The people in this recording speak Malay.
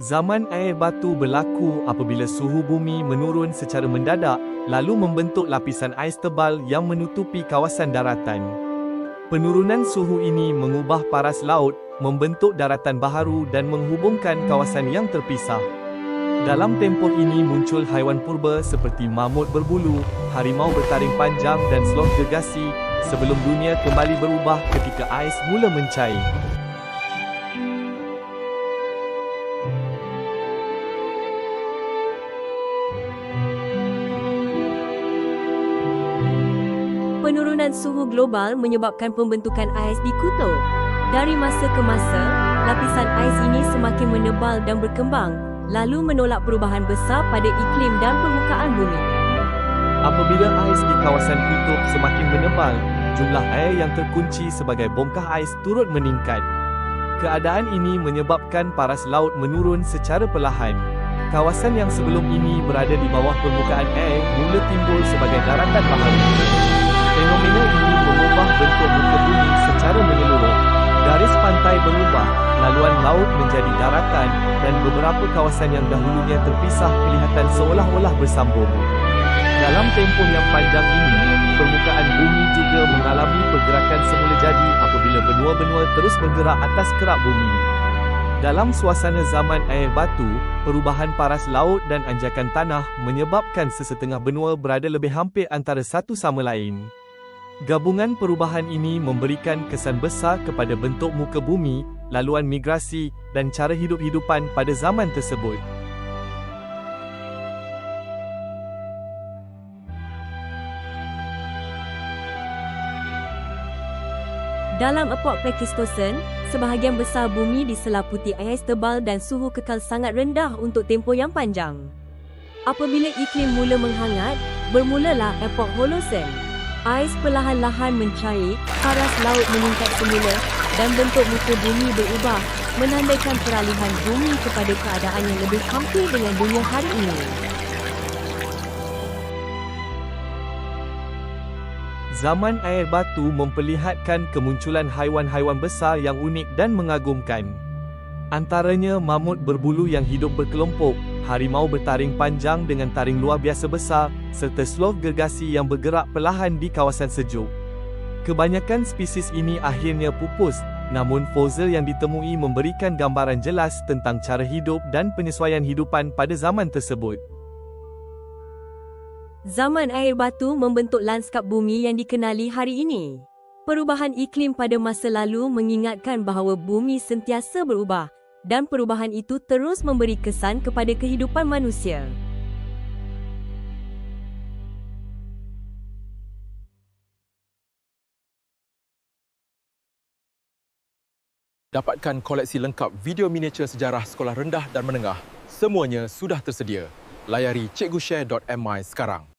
Zaman air batu berlaku apabila suhu bumi menurun secara mendadak lalu membentuk lapisan ais tebal yang menutupi kawasan daratan. Penurunan suhu ini mengubah paras laut, membentuk daratan baharu dan menghubungkan kawasan yang terpisah. Dalam tempoh ini muncul haiwan purba seperti mamut berbulu, harimau bertaring panjang dan sloth gergasi sebelum dunia kembali berubah ketika ais mula mencair. Penurunan suhu global menyebabkan pembentukan ais di kutub. Dari masa ke masa, lapisan ais ini semakin menebal dan berkembang, lalu menolak perubahan besar pada iklim dan permukaan bumi. Apabila ais di kawasan kutub semakin menebal, jumlah air yang terkunci sebagai bongkah ais turut meningkat. Keadaan ini menyebabkan paras laut menurun secara perlahan. Kawasan yang sebelum ini berada di bawah permukaan air mula timbul sebagai daratan baharu. Fenomena ini mengubah bentuk muka bumi secara menyeluruh. Garis pantai berubah, laluan laut menjadi daratan dan beberapa kawasan yang dahulunya terpisah kelihatan seolah-olah bersambung. Dalam tempoh yang panjang ini, permukaan bumi juga mengalami pergerakan semula jadi apabila benua-benua terus bergerak atas kerak bumi. Dalam suasana zaman air batu, perubahan paras laut dan anjakan tanah menyebabkan sesetengah benua berada lebih hampir antara satu sama lain. Gabungan perubahan ini memberikan kesan besar kepada bentuk muka bumi, laluan migrasi dan cara hidup-hidupan pada zaman tersebut. Dalam epok Pleistocene, sebahagian besar bumi diselaputi ais tebal dan suhu kekal sangat rendah untuk tempoh yang panjang. Apabila iklim mula menghangat, bermulalah epok Holocene. Ais perlahan-lahan mencair, paras laut meningkat semula dan bentuk muka bumi berubah, menandaikan peralihan bumi kepada keadaan yang lebih hampir dengan dunia hari ini. Zaman air batu memperlihatkan kemunculan haiwan-haiwan besar yang unik dan mengagumkan. Antaranya mamut berbulu yang hidup berkelompok, harimau bertaring panjang dengan taring luar biasa besar, serta sloth gergasi yang bergerak perlahan di kawasan sejuk. Kebanyakan spesies ini akhirnya pupus, namun fosil yang ditemui memberikan gambaran jelas tentang cara hidup dan penyesuaian hidupan pada zaman tersebut. Zaman air batu membentuk lanskap bumi yang dikenali hari ini. Perubahan iklim pada masa lalu mengingatkan bahawa bumi sentiasa berubah dan perubahan itu terus memberi kesan kepada kehidupan manusia. Dapatkan koleksi lengkap video miniatur sejarah sekolah rendah dan menengah. Semuanya sudah tersedia. Layari cikgushare.my sekarang.